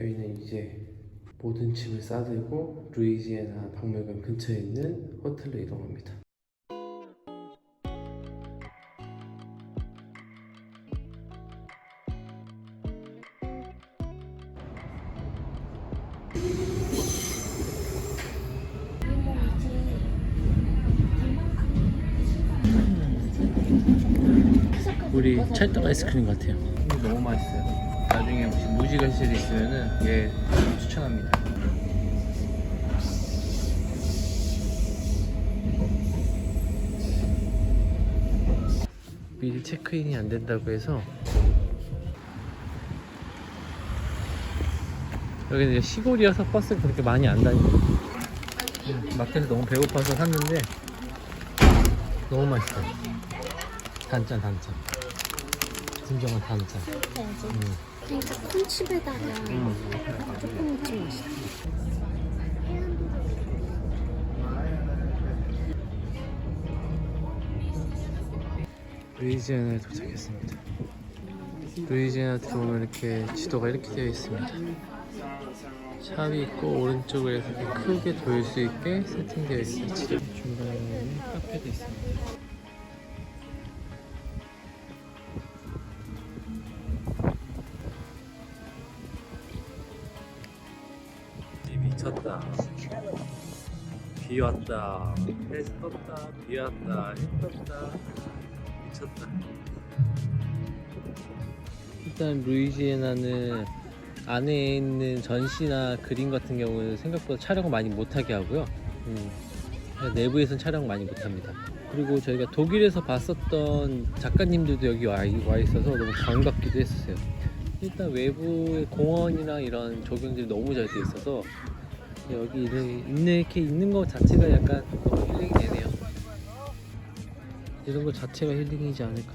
저희는 이제 모든 짐을 싸들고 루이지애나 박물관 근처에 있는 호텔로 이동합니다. 우리 찰떡 아이스크림 같아요. 너무 맛있어요. 나중에 혹시 무지개실 있으면은 얘 추천합니다. 미리 체크인이 안 된다고 해서 여기는 이제 시골이어서 버스가 그렇게 많이 안 다니고 마트에서 너무 배고파서 샀는데 너무 맛있어요. 단짠 단짠. 진정한. 해야지. 음. 그러니까 콘칩에다가 조금 묻힌 맛이야. 루이지애나에 도착했습니다. 루이지애나 들어오면 이렇게 지도가 이렇게 되어 있습니다. 샵이 있고 이렇게 크게 돌 수 있게 세팅되어. 지도 중간에 카페도 있습니다. 미쳤다. 비 왔다. 해 떴다. 비 왔다. 해 떴다. 미쳤다. 일단 루이지애나는 안에 있는 전시나 그림 같은 경우는 생각보다 촬영을 많이 못하게 하고요. 음, 내부에선 촬영 많이 못합니다. 그리고 저희가 독일에서 봤었던 작가님들도 여기 와, 와 있어서 너무 반갑기도 했었어요. 일단 외부의 공원이랑 이런 조경들이 너무 잘 돼 있어서 이렇게 있는, 이렇게 있는 것 자체가 약간 너무 힐링이 되네요. 이런 것 자체가 힐링이지 않을까.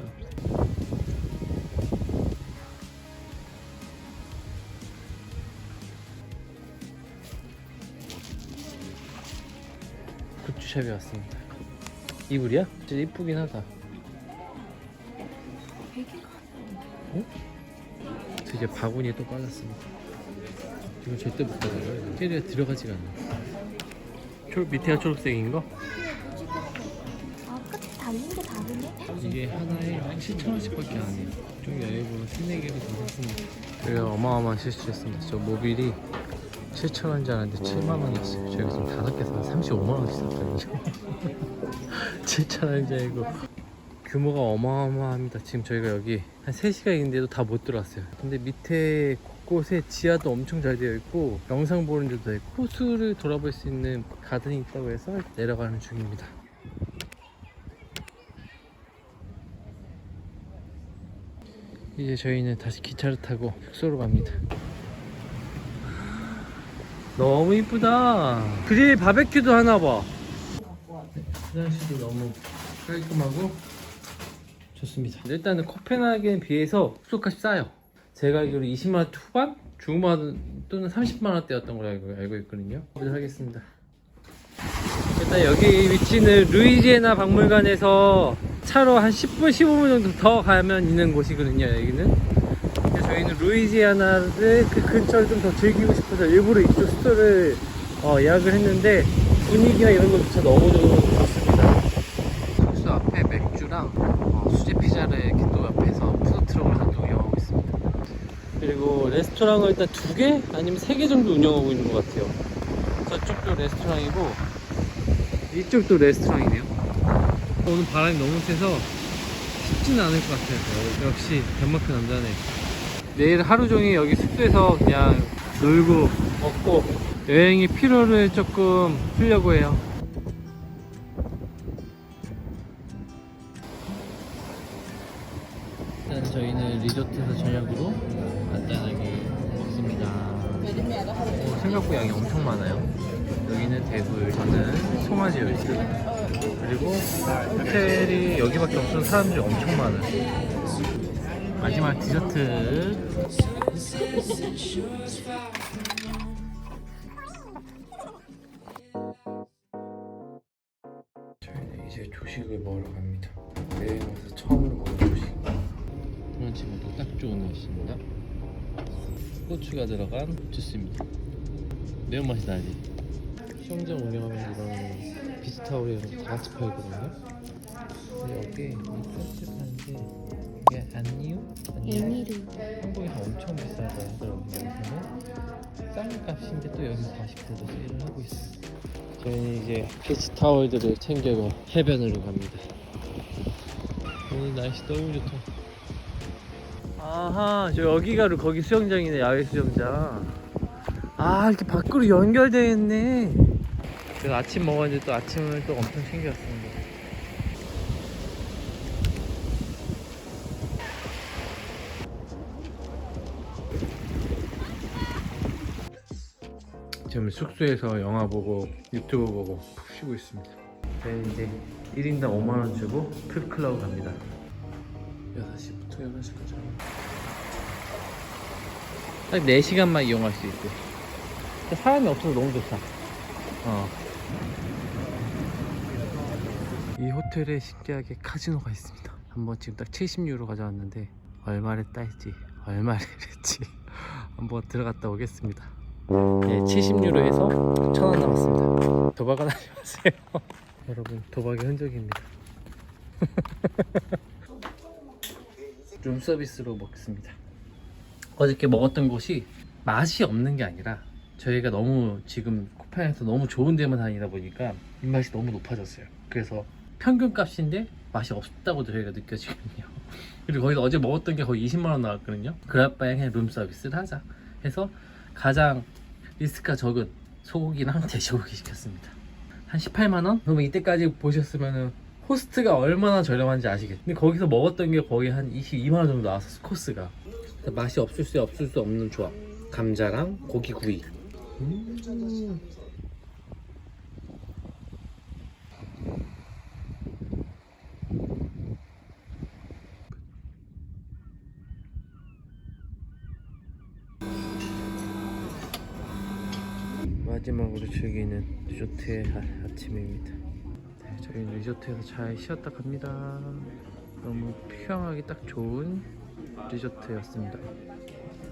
굿즈샵에 왔습니다. 이불이야? 진짜 이쁘긴 하다. 어? 드디어 바구니에 또 빨랐습니다. 이거 절대 못 가져가요. 테리가 들어가지가 않아. 초, 밑에가 초록색인 거? 아, 끝 달린 게 다르네? 이게 하나에 7,000원씩밖에 안 해요. 좀 여유보로 3, 4개를 더 샀습니다. 저희가 어마어마한 실수했습니다. 저 모빌이 7,000원인지 알았는데 7만 원이었어요. 저희가 지금 다섯 개 사서 35만 원씩 샀거든요. 7,000원인지 알고. 규모가 어마어마합니다. 지금 저희가 여기 한 3시간 있는데도 다 못 들어왔어요. 근데 밑에 곳곳에 지하도 엄청 잘 되어 있고 영상 보는 데도 있고 호수를 돌아볼 수 있는 가든이 있다고 해서 내려가는 중입니다. 이제 저희는 다시 기차를 타고 숙소로 갑니다. 너무 이쁘다. 그릴 바베큐도 하나 봐. 화장실도 너무 깔끔하고 좋습니다. 일단은 코펜하겐에 비해서 숙소값이 싸요. 제가 알기로 20만 원 후반? 중반 원 또는 30만 원대였던 걸로 알고, 알고 있거든요. 하겠습니다. 일단 여기 위치는 루이지애나 박물관에서 차로 한 10분, 15분 정도 더 가면 있는 곳이거든요, 여기는. 저희는 루이지애나를 그 근처를 좀 더 즐기고 싶어서 일부러 이쪽 숙소를 어, 예약을 했는데 분위기나 이런 것조차 너무 좋습니다. 숙소 앞에 맥주랑 어, 수제 피자를 이렇게 또 옆에서 푸드트럭을 또 운영하고 있습니다. 그리고 레스토랑을 일단 두 개? 아니면 세 개 정도 운영하고 있는 것 같아요. 저쪽도 레스토랑이고 이쪽도 레스토랑이네요. 오늘 바람이 너무 세서 쉽지는 않을 것 같아요. 역시 덴마크 남자네. 내일 하루 종일 여기 숙소에서 그냥 놀고 먹고 여행의 피로를 조금 풀려고 해요. 일단 저희는 리조트에서 저녁으로 간단하게 먹습니다. 어, 생각보다 양이 엄청 많아요. 여기는 대굴, 저는 송아지요 있어요. 그리고 호텔이 여기밖에 없어서 사람들이 엄청 많아요. 마지막 디저트. 저희는 이제 조식을 먹으러 갑니다. 고추가 들어간 주스입니다. 매운맛이 나지. 수영장 운영하면 이런 비치타올에 이런 거다 같이 팔거든요. 근데 여기 이 세트 파는데 이게 안니우? 에미르. 한국에서 엄청 비싸다 하더라고요. 여기서는 싼 값인데 또 여기서 40%도 세일을 하고 있어요. 저희는 이제 비치타올들을 챙겨서 해변으로 갑니다. 오늘 날씨 너무 좋다. 아하, 저 여기가 거기 수영장이네, 야외 수영장. 아, 이렇게 밖으로 연결되어 있네. 제가 아침 먹었는데 또 아침을 또 엄청 챙겼습니다. 지금 숙소에서 영화 보고 유튜브 보고 푹 쉬고 있습니다. 저희는 이제 1인당 5만원 주고 풀클럽 갑니다. 6시부터 8시까지. 딱 4시간만 이용할 수 있고. 사람이 없어서 너무 좋다. 어. 이 호텔에 신기하게 카지노가 있습니다. 한번 지금 딱 70유로 가져왔는데 얼마를 딸지 얼마를 했지 한번 들어갔다 오겠습니다. 네, 70유로에서 1,000원 남았습니다. 도박은 하지 마세요. 여러분, 도박의 흔적입니다. 룸 서비스로 먹습니다. 어저께 먹었던 곳이 맛이 없는 게 아니라 저희가 너무 지금 코펜에서 너무 좋은 데만 다니다 보니까 입맛이 너무 높아졌어요. 그래서 평균 값인데 맛이 없다고 저희가 느껴지거든요. 그리고 거기서 어제 먹었던 게 거의 20만 원 나왔거든요. 그럴 바에 그냥 룸 서비스를 하자 해서 가장 리스크가 적은 소고기랑 돼지고기 시켰습니다. 한 18만 원? 그러면 이때까지 보셨으면은 호스트가 얼마나 저렴한지 아시겠죠? 근데 거기서 먹었던 게 거의 한 22만 원 정도 나왔었어 코스가. 맛이 없을 수 없을 수 없는 조합. 감자랑 고기 구이. 음. 마지막으로 즐기는 리조트의 아, 아침입니다. 네, 저희는 리조트에서 잘 쉬었다 갑니다. 너무 휴양하기 딱 좋은 리조트였습니다.